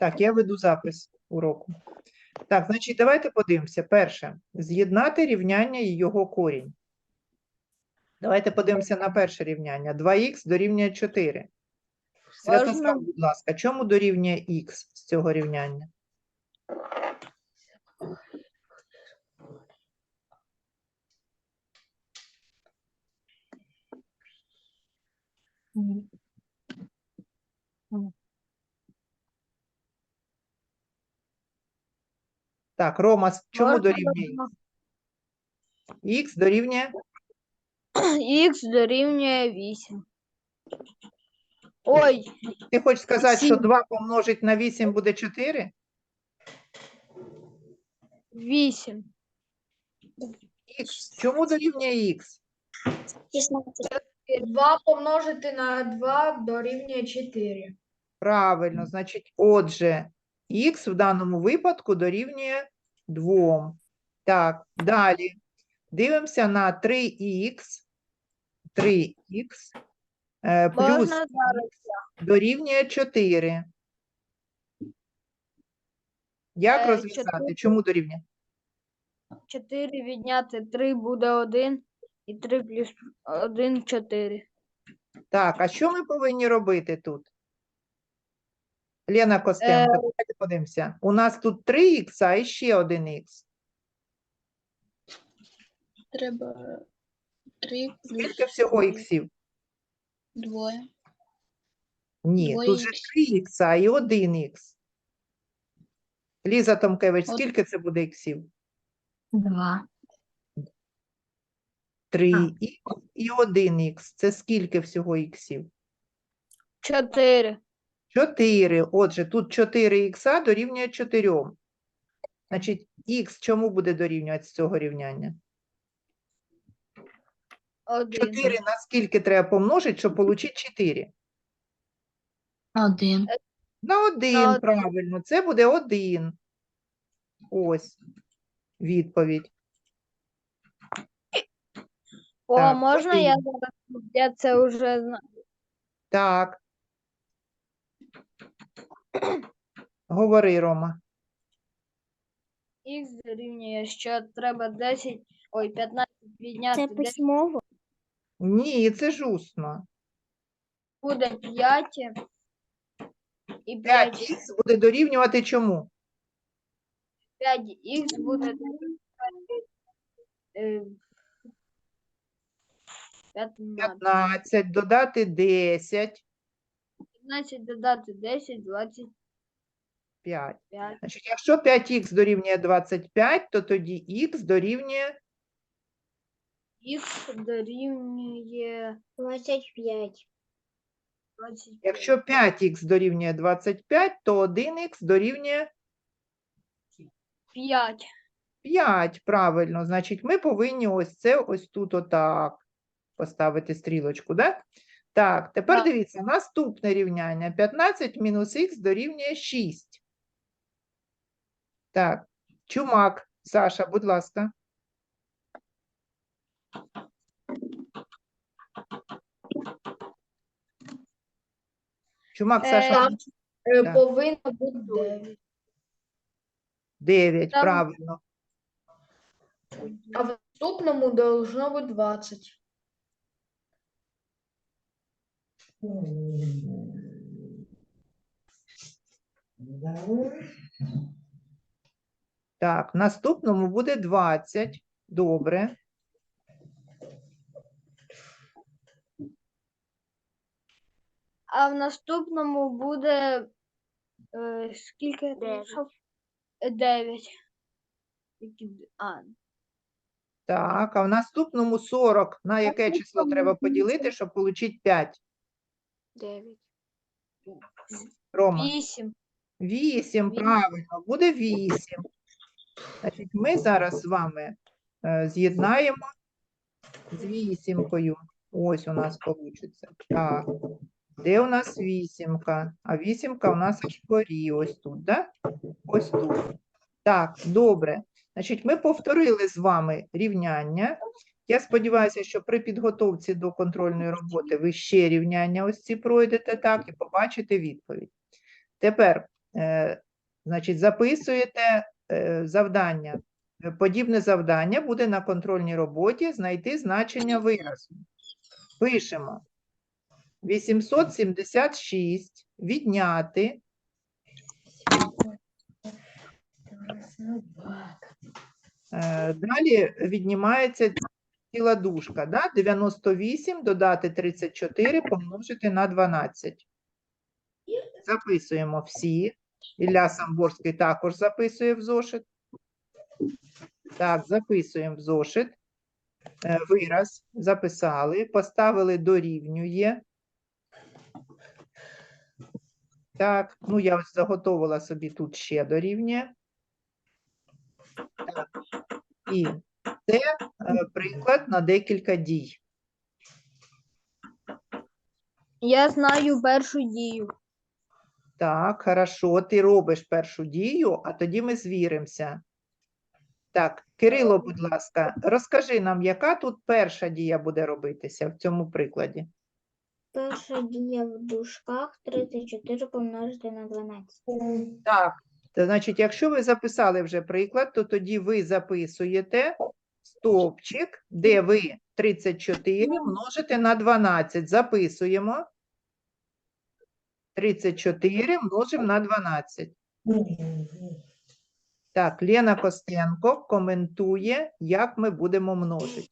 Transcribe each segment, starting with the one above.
Так, я веду запис уроку. Так, значить, давайте подивимося. Перше, з'єднати рівняння і його корінь. Давайте подивимося на перше рівняння. 2х дорівнює 4. Святослав, будь ласка, чому дорівнює х з цього рівняння? Так, Рома, чому Можна дорівнює х? Х дорівнює Х дорівнює 8. Ой, Ти хочеш сказати, що Сім. 2 помножить на 8 буде 4? 8. Х. Чому дорівнює х? 2 помножити на 2 дорівнює 4. Правильно, значить, отже, х в даному випадку дорівнює 2. Так, далі. Дивимося на 3х. 3х е, плюс Можна зараз? дорівнює 4. Як Е, розв'язати? чотири. Чому дорівнює? 4 відняти 3 буде 1. І 3 плюс 1 4. Так, а що ми повинні робити тут? Лена Костенко, давайте подивимося. У нас тут 3х і ще 1х. Треба 3 плюс Скільки всього іксів? двоє. Ні, Двоє тут же іксів. 3 ікса і 1 ікс. Ліза Томкевич, От- скільки це буде іксів? Два. 3 ікс і 1 ікс. Це скільки всього іксів? 4. 4. Отже, тут 4 ікса дорівнює 4. Значить, х чому буде дорівнювати з цього рівняння? 1. 4 на скільки треба помножити, щоб отримати 4? Один. На 1, один. правильно, це буде 1. Ось відповідь. О, Так, можна я один. зараз? Я це вже знаю. Так. Говори, Рома. Х дорівнює, що треба 10, ой, 15 відняти 10 письмово? Ні, це ж усно. буде 5. І 5, 5х буде дорівнювати чому? 5х буде дорівнювати, е, 15. 15, додати 10, 15 додати 10, 25. 5. Значить, якщо 5х дорівнює 25, то тоді х дорівнює Х дорівнює 25. 25. Якщо 5х дорівнює 25, то 1х дорівнює 5. 5. Правильно. Значить, ми повинні ось це ось тут отак поставити стрілочку, да? Так, тепер Так. дивіться, наступне рівняння. 15 мінус х дорівнює 6. Так, чумак, Саша, будь ласка. Чумак, Саша, Там е, Так. повинно бути 9. 9, Там- правильно. А в наступному должно бути 20. Так, наступному буде 20. Добре. А в наступному буде е, скільки Дев'ять. А, Так, а в наступному 40. На яке число треба поділити, щоб отримати 5? 9. Рома? 8. 8, Вісім. правильно, буде 8. Значить, ми зараз з вами е, з'єднаємо з вісімкою. Ось у нас вийде. Так, де у нас вісімка? А вісімка у нас аж вгорі, ось тут, да? Ось тут. Так, добре. Значить, ми повторили з вами рівняння. Я сподіваюся, що при підготовці до контрольної роботи ви ще рівняння ось ці пройдете так і побачите відповідь. Тепер Е, Значить, записуєте е, завдання. Подібне завдання буде на контрольній роботі знайти значення виразу. Пишемо 876 відняти Е, Далі віднімається ціла дужка, да? 98 додати 34 помножити на 12. Записуємо всі. Ілля Самборський також записує в зошит. Так, записуємо в зошит. Е, Вираз записали, поставили дорівнює. Так, ну я ось заготовила собі тут ще дорівнює. Так. І це е, приклад на декілька дій. Я знаю першу дію. Так, хорошо, ти робиш першу дію, а тоді ми звіримося. Так, Кирило, будь ласка, розкажи нам, яка тут перша дія буде робитися в цьому прикладі? Перша дія в дужках 34 помножити на 12. Так, значить, якщо ви записали вже приклад, то тоді ви записуєте стовпчик, де ви 34 множите на 12. Записуємо. 34 множимо на 12. Так, Лена Костенко коментує, як ми будемо множити.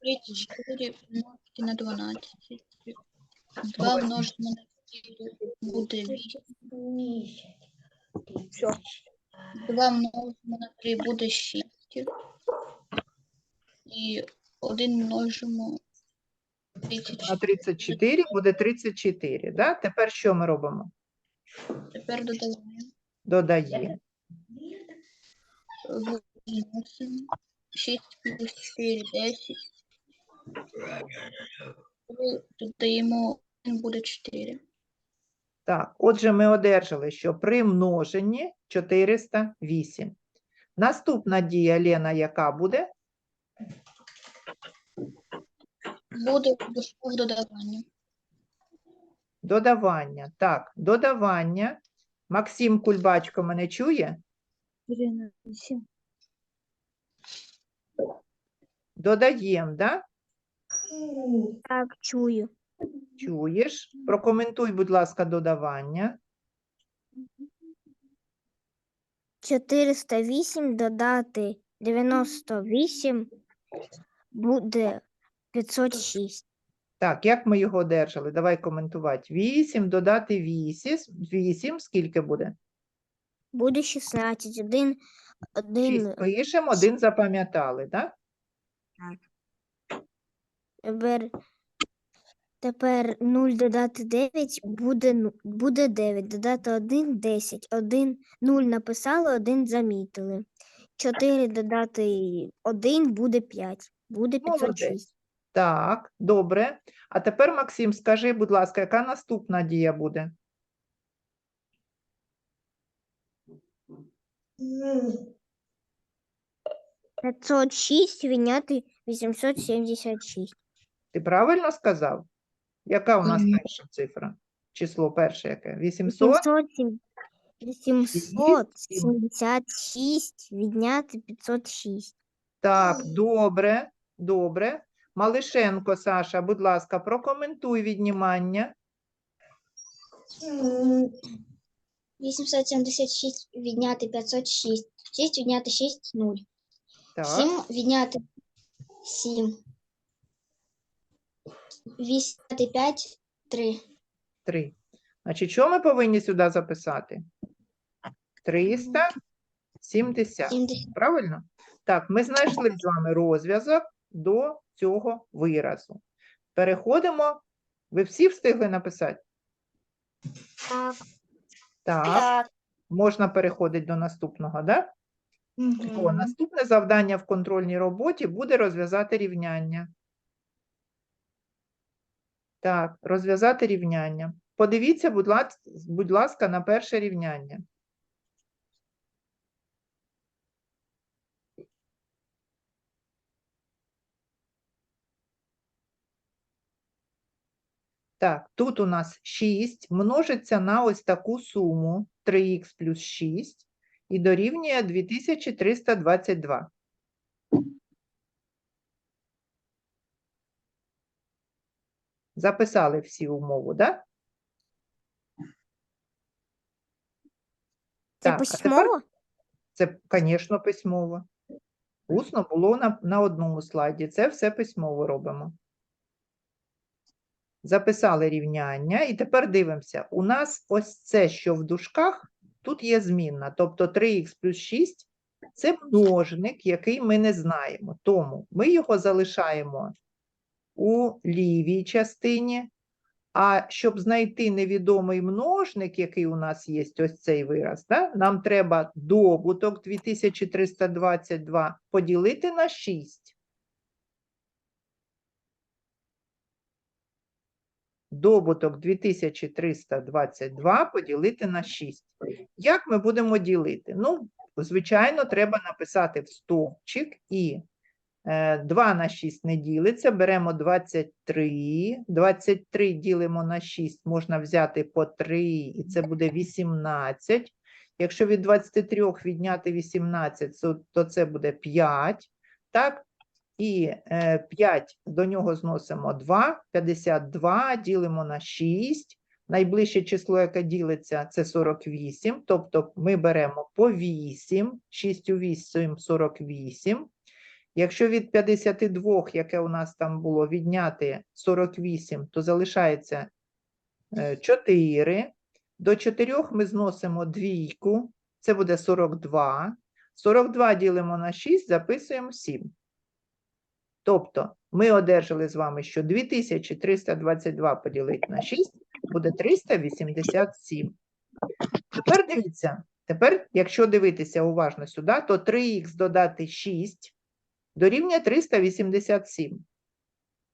34 помножити на 12. 2 множити на 4 буде 8. Все. 2 множимо на 3 буде 6. І 1 множимо На 34. 34 буде 34. Да? Тепер що ми робимо? Тепер додаємо. Додаємо. Виносимо. 6 плюс 4 10. Коли Додаємо буде 4. Так, отже, ми одержали, що при множенні 408. Наступна дія, Лена, яка буде? Буде в дужках додавання. Додавання. Так, додавання. Максим Кульбачко мене чує? 4 на 8. Додаємо, да? Так, чую. Чуєш? Прокоментуй, будь ласка, додавання. 408 додати 98 буде 506. Так, як ми його одержали? Давай коментувати. 8 додати 8. 8 скільки буде? Буде 16. Один, 6 один пишемо, один запам'ятали, так? тепер, тепер 0 додати 9 буде, ну- буде 9. Додати 1 – 10. 1, 0 написали, 1 замітили. 4 додати 1 буде 5. Буде Молодець. 506. Так, добре. А тепер, Максим, скажи, будь ласка, яка наступна дія буде? – 506 відняти 876. Ти правильно сказав? Яка у нас Мгм. перша цифра? Число перше яке? 800? 800, 876 відняти 506. Так, добре, добре. Малишенко, Саша, будь ласка, прокоментуй віднімання. 876 відняти 506. 6 відняти 6 – 0. Так, 7 відняти 7. 8 відняти 5 – 3. 3. Значить, що ми повинні сюди записати? 370. 70. Правильно? Так, ми знайшли з вами розв'язок до цього виразу. Переходимо. Ви всі встигли написати? Так. Так. Можна переходити до наступного, так? Да? О, наступне завдання в контрольній роботі буде розв'язати рівняння. Так, розв'язати рівняння. Подивіться, будь ласка, будь ласка, на перше рівняння. Так, тут у нас 6 множиться на ось таку суму 3х плюс 6 і дорівнює 2322. Записали всі умову, так? Це Так, письмово? Це, звісно, письмово. Усно було на, на одному слайді. Це все письмово робимо. Записали рівняння, і тепер дивимося. У нас ось це, що в дужках, тут є змінна. Тобто 3х плюс 6 – це множник, який ми не знаємо. Тому ми його залишаємо у лівій частині. А щоб знайти невідомий множник, який у нас є, ось цей вираз, да, нам треба добуток 2322 поділити на 6. Добуток 2322 поділити на 6. Як ми будемо ділити? Ну, звичайно, треба написати в стовпчик і 2 на 6 не ділиться, беремо 23. 23 ділимо на 6, можна взяти по 3, і це буде 18. Якщо від 23 відняти 18, то- це буде 5. Так? І е, 5 до нього зносимо 2, 52 ділимо на 6. Найближче число, яке ділиться, це 48. Тобто ми беремо по 8, 6 у 8 – 48. Якщо від 52, яке у нас там було, відняти 48, то залишається 4. До 4 ми зносимо двійку, це буде 42. 42 ділимо на 6, записуємо 7. Тобто ми одержали з вами, що 2322 поділити на 6 буде 387. Тепер дивіться, тепер, якщо дивитися уважно сюди, то 3х додати 6 дорівнює 387.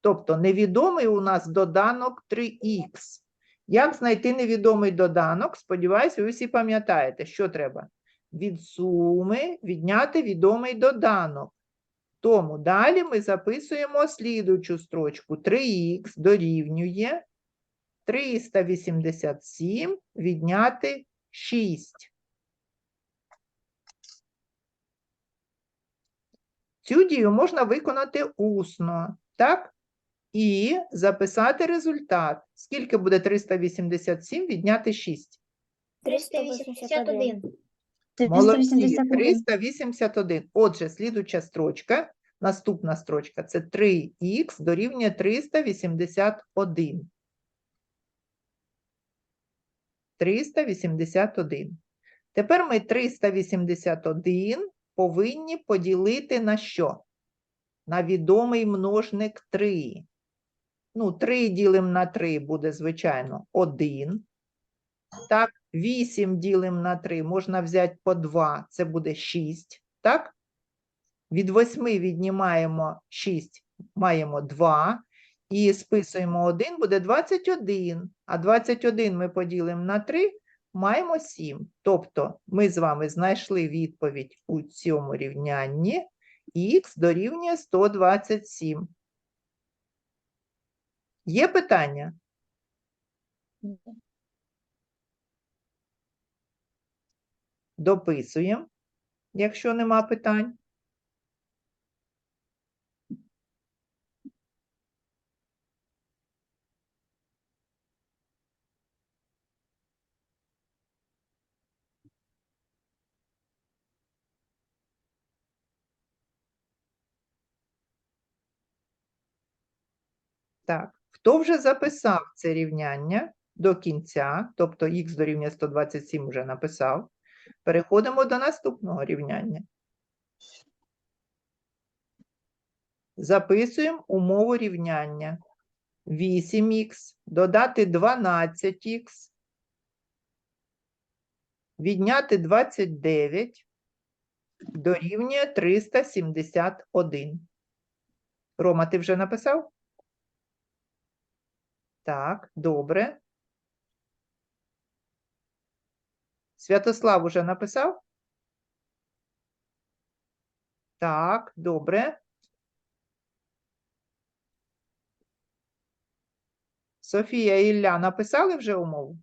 Тобто невідомий у нас доданок 3х. Як знайти невідомий доданок? Сподіваюся, ви всі пам'ятаєте, що треба? Від суми відняти відомий доданок. Тому далі ми записуємо слідуючу строчку. 3х дорівнює 387 відняти 6. Цю дію можна виконати усно, так? І записати результат. Скільки буде 387 відняти 6? 381. Молодці, 381. Отже, слідуча строчка, наступна строчка це 3х дорівнює 381. 381. Тепер ми 381 повинні поділити на що? На відомий множник 3. Ну, 3 ділимо на 3 буде, звичайно, 1. Так, 8 ділимо на 3, можна взяти по 2, це буде 6. Так? Від 8 віднімаємо 6, маємо 2. І списуємо 1, буде 21. А 21 ми поділимо на 3, маємо 7. Тобто ми з вами знайшли відповідь у цьому рівнянні. Х дорівнює 127. Є питання? Дописуємо, якщо нема питань. Так, хто вже записав це рівняння до кінця, тобто х дорівнює 127 вже написав, переходимо до наступного рівняння. Записуємо умову рівняння. 8х додати 12х, відняти 29 дорівнює 371. Рома, ти вже написав? Так, добре. Святослав уже написав? Так, добре. Софія і Ілля написали вже умову?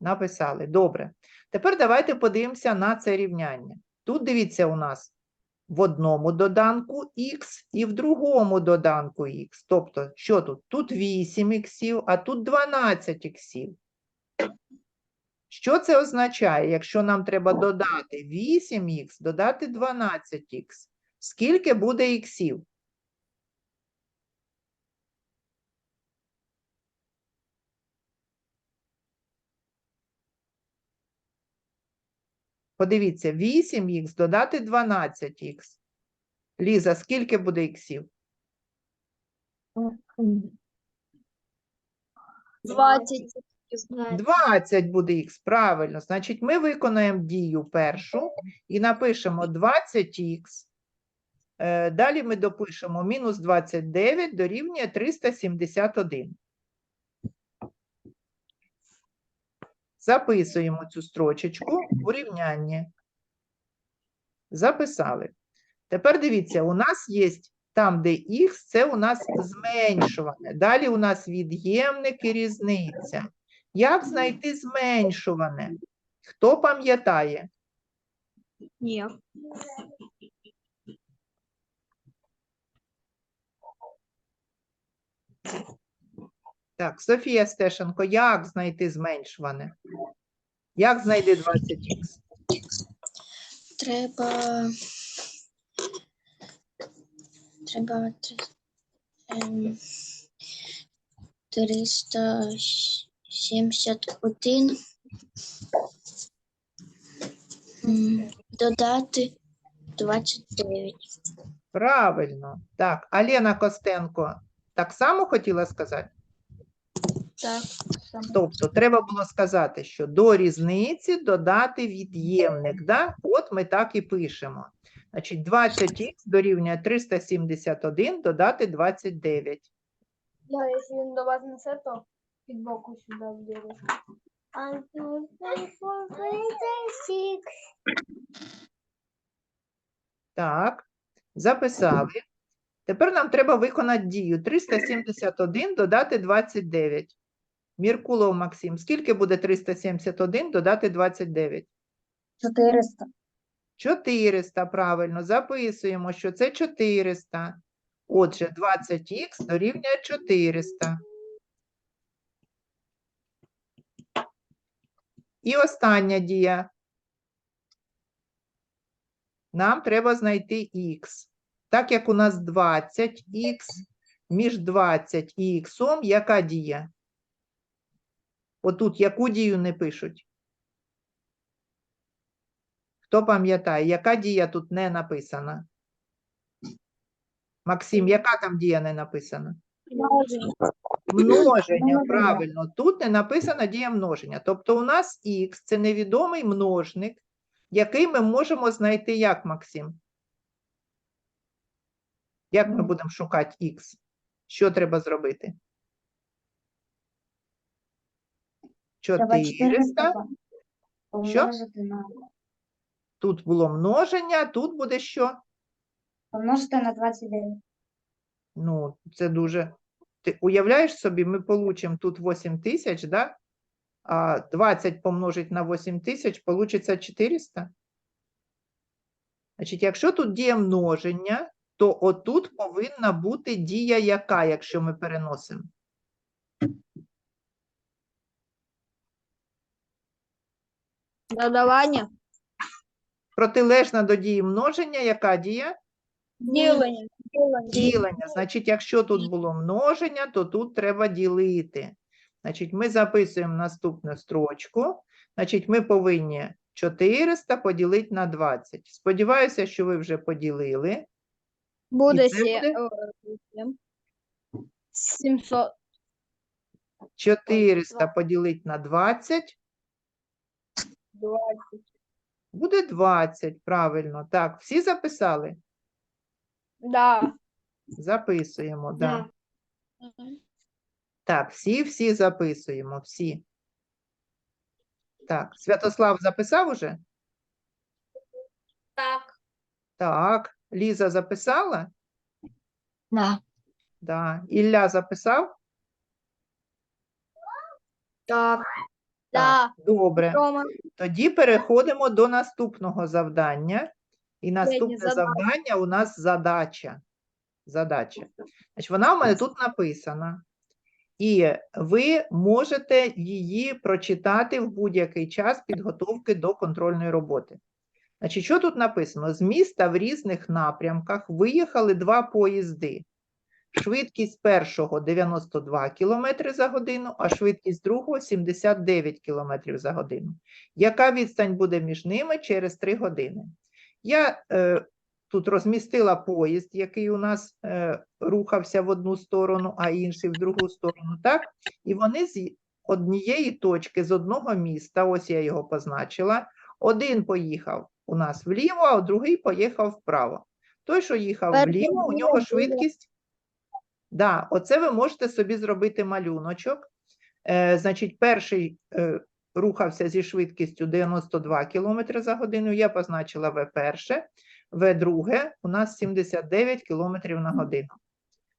Написали. Добре. Тепер давайте подивимося на це рівняння. Тут дивіться у нас в одному доданку х і в другому доданку х. Тобто, що тут? Тут 8 х, а тут 12 х. Що це означає, якщо нам треба додати 8х, додати 12х? Скільки буде іксів? Подивіться, 8х додати 12х. Ліза, скільки буде іксів? 20. 20 буде х, правильно. Значить, ми виконаємо дію першу і напишемо 20х. Е, Далі ми допишемо мінус 29 дорівнює 371. Записуємо цю строчечку у рівнянні. Записали. Тепер дивіться, у нас є там, де х, це у нас зменшуване. Далі у нас від'ємник і різниця. Як знайти зменшуване? Хто пам'ятає? Ні. Так, Софія Стешенко, як знайти зменшуване? Як знайти 20х? Треба. Треба ем, 371 м, додати 29. Правильно. Так, а Лена Костенко так само хотіла сказати? Так. Тобто треба було сказати, що до різниці додати від'ємник. Да? От ми так і пишемо. Значить, 20х дорівнює 371 додати 29. Да, якщо він до вас несе, то під боку сюди вділи. Так, записали. Тепер нам треба виконати дію. 371 додати 29. Міркулов Максим, скільки буде 371 додати 29? 400. 400, правильно, записуємо, що це 400. Отже, 20х дорівнює 400. І остання дія. Нам треба знайти х. Так як у нас 20х, між 20 і х, яка дія? Отут яку дію не пишуть? Хто пам'ятає, яка дія тут не написана? Максим, яка там дія не написана? Множення, Множення, правильно. Тут не написана дія множення. Тобто у нас х це невідомий множник, який ми можемо знайти як, Максим? Як ми будемо шукати х? Що треба зробити? 400. помножити на Тут було множення, тут буде що? помножити на 29. Ну, це дуже. Ти уявляєш собі, ми получимо тут 8 тисяч, да? а 20 помножить на 8 тисяч, получиться 400. Значить, якщо тут діє множення, то отут повинна бути дія яка, якщо ми переносимо? Додавання. Протилежна до дії множення, яка дія? Ділення. Ділення. Ділення. Значить, якщо тут було множення, то тут треба ділити. Значить, ми записуємо наступну строчку. Значить, ми повинні 400 поділити на 20. Сподіваюся, що ви вже поділили. Буде це буде? 700. 400 поділити на 20 буде 20. Правильно. Так, всі записали? Да. Записуємо, да. Мгм. Так, всі-всі записуємо, всі. Так, Святослав записав уже? Так. Так, Ліза записала? Да. Да. Ілля записав? Так. Да. Добре. Рома. Тоді переходимо до наступного завдання. І наступне задача. завдання у нас задача. Задача. Значить, вона у мене тут написана. І ви можете її прочитати в будь-який час підготовки до контрольної роботи. Значить, що тут написано? З міста в різних напрямках виїхали два поїзди. Швидкість першого 92 км за годину, а швидкість другого 79 км за годину. Яка відстань буде між ними через 3 години? Я е, тут розмістила поїзд, який у нас е, рухався в одну сторону, а інший в другу сторону, так? І вони з однієї точки, з одного міста, ось я його позначила, один поїхав у нас вліво, а другий поїхав вправо. Той, що їхав вліво, у нього швидкість. Да, оце ви можете собі зробити малюночок. Е, значить, перший е, рухався зі швидкістю 92 км за годину. Я позначила В перше, В друге у нас 79 км на годину.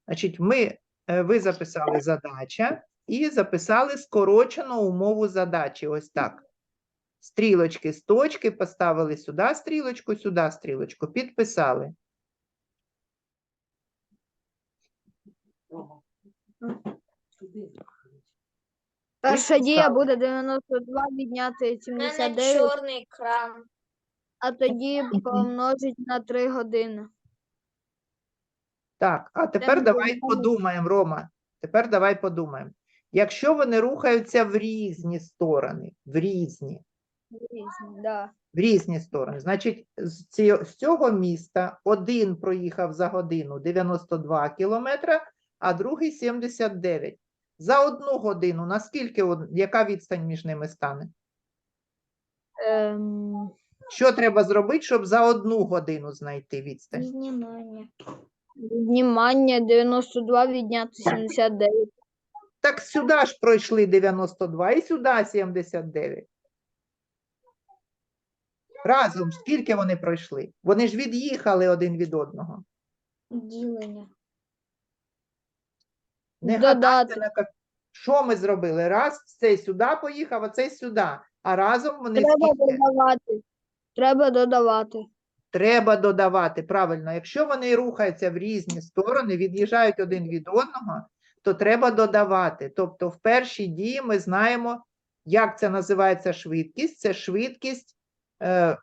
Значить, ми, е, ви записали задача і записали скорочену умову задачі. Ось так. Стрілочки з точки поставили сюди стрілочку, сюди стрілочку, підписали. Перша дія буде 92 відняти У мене 79, чорний кран. а тоді помножить на 3 години. Так, а тепер давай подумаємо, Рома. Тепер давай подумаємо. Якщо вони рухаються в різні сторони, в різні, Різні, Да. в різні сторони, значить, з, ці, з цього міста один проїхав за годину 92 кілометра, а другий 79. За одну годину, наскільки, яка відстань між ними стане? Ем, Що треба зробити, щоб за одну годину знайти відстань? Знімання. віднімання 92 відняти 79. Так сюди ж пройшли 92 і сюди 79. Разом скільки вони пройшли? Вони ж від'їхали один від одного. Ділення. Не Додати. гадайте на ка- Що ми зробили? Раз цей сюди поїхав, а цей сюди. А разом вони Треба скільки? додавати. Треба додавати. Треба додавати. Правильно, якщо вони рухаються в різні сторони, від'їжджають один від одного, то треба додавати. Тобто в першій дії ми знаємо, як це називається швидкість. Це швидкість е,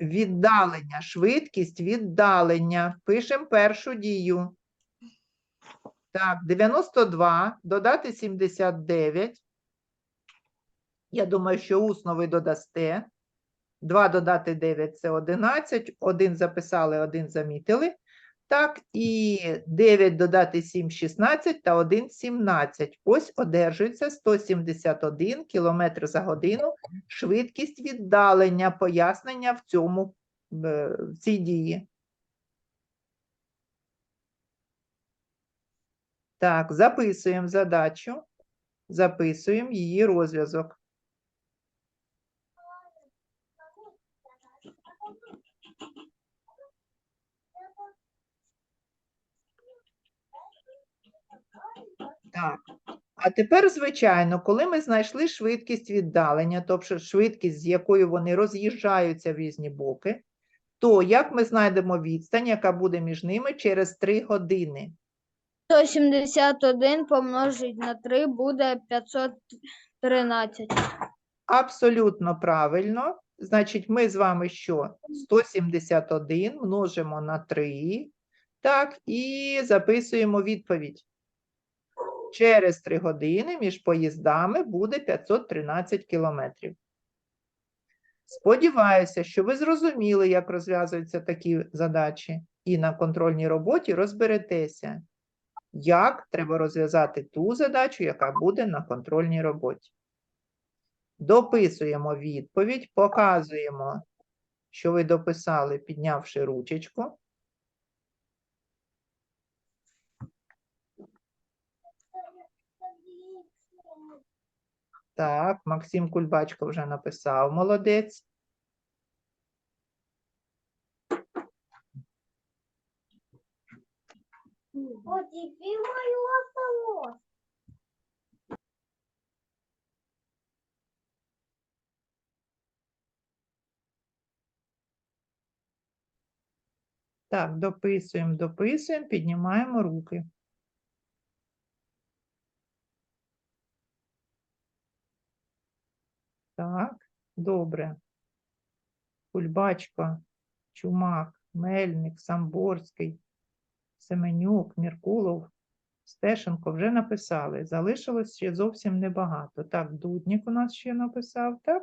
віддалення. Швидкість віддалення. Пишемо першу дію. Так, 92, додати 79. Я думаю, що усно ви додасте. 2 додати 9 – це 11, 1 записали, 1 замітили. Так, і 9 додати 7 – 16 та 1 – 17. Ось одержується 171 км за годину швидкість віддалення, пояснення в цьому, е, в цій дії. Так, записуємо задачу, записуємо її розв'язок. Так. А тепер, звичайно, коли ми знайшли швидкість віддалення, тобто швидкість, з якою вони роз'їжджаються в різні боки, то як ми знайдемо відстань, яка буде між ними через 3 години? 171 помножить на 3 буде 513. Абсолютно правильно. Значить, ми з вами що? 171 множимо на 3. Так, і записуємо відповідь. Через 3 години між поїздами буде 513 кілометрів. Сподіваюся, що ви зрозуміли, як розв'язуються такі задачі, і на контрольній роботі розберетеся, як треба розв'язати ту задачу, яка буде на контрольній роботі. Дописуємо відповідь, показуємо, що ви дописали, піднявши ручечку. Так, Максим Кульбачко вже написав, молодець. Вот теперь мое осталось. Так, дописуємо, дописуємо, піднімаємо руки. Так, добре. Кульбачка, чумак, мельник, самборський. Семенюк, Міркулов, Стешенко вже написали. Залишилось ще зовсім небагато. Так, Дуднік у нас ще написав, так?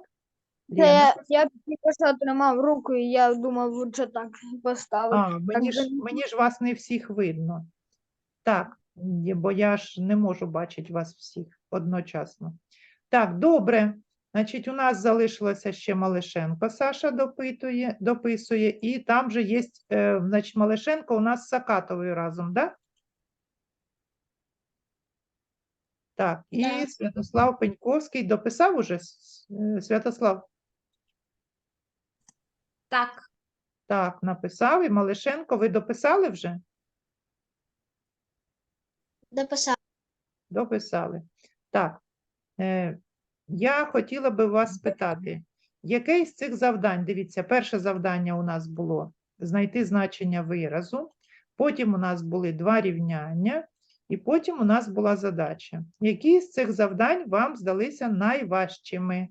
Це я, тільки що тримав руку, і я думав, лучше так поставити. А, мені ж, мені ж вас не всіх видно. Так, бо я ж не можу бачити вас всіх одночасно. Так, добре. Значить, у нас залишилося ще Малишенко. Саша допитує, дописує, і там же є, е, значить, Малишенко у нас з Сакатовою разом, да? Так, і Да. Святослав Пеньковський дописав уже е, Святослав? Так. Так, написав. І Малишенко, ви дописали вже? Дописав. Дописали. Так, е, я хотіла би вас спитати, яке із цих завдань, дивіться, перше завдання у нас було знайти значення виразу, потім у нас були два рівняння, і потім у нас була задача. Які з цих завдань вам здалися найважчими?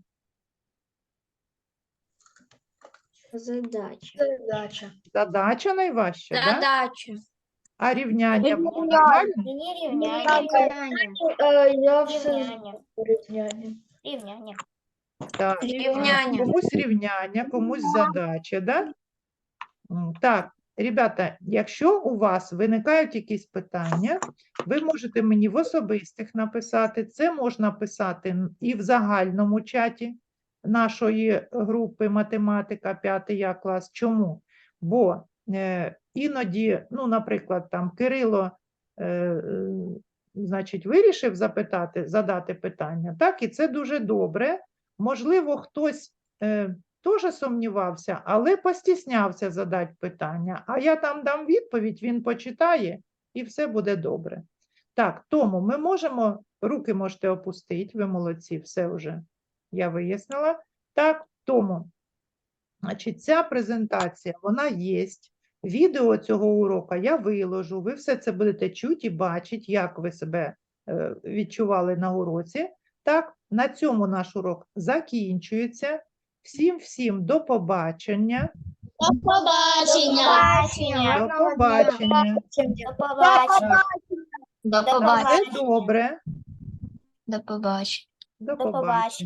Задача. Задача. Задача найважча, да? Задача. а рівняння було нормально? Мені рівняння. Е, Я все Рівняння. Рівняння. Так, Рівняння. комусь рівняння, комусь задача, да? М, Так, ребята, якщо у вас виникають якісь питання, ви можете мені в особистих написати. Це можна писати і в загальному чаті нашої групи математика 5 Я клас. Чому? Бо е, іноді, ну, наприклад, там Кирило е, е, значить, вирішив запитати, задати питання, так, і це дуже добре. Можливо, хтось е, теж сумнівався, але постіснявся задати питання. А я там дам відповідь, він почитає і все буде добре. Так, тому ми можемо, руки можете опустити, ви молодці, все вже я вияснила. Так, тому, значить, ця презентація, вона є. Відео цього уроку я виложу, ви все це будете чути і бачити, як ви себе е, відчували на уроці. Так, на цьому наш урок закінчується. Всім всім до побачення. До побачення. До побачення. До побачення. До побачення. Все добре. До побачення. До До побачення. побачення.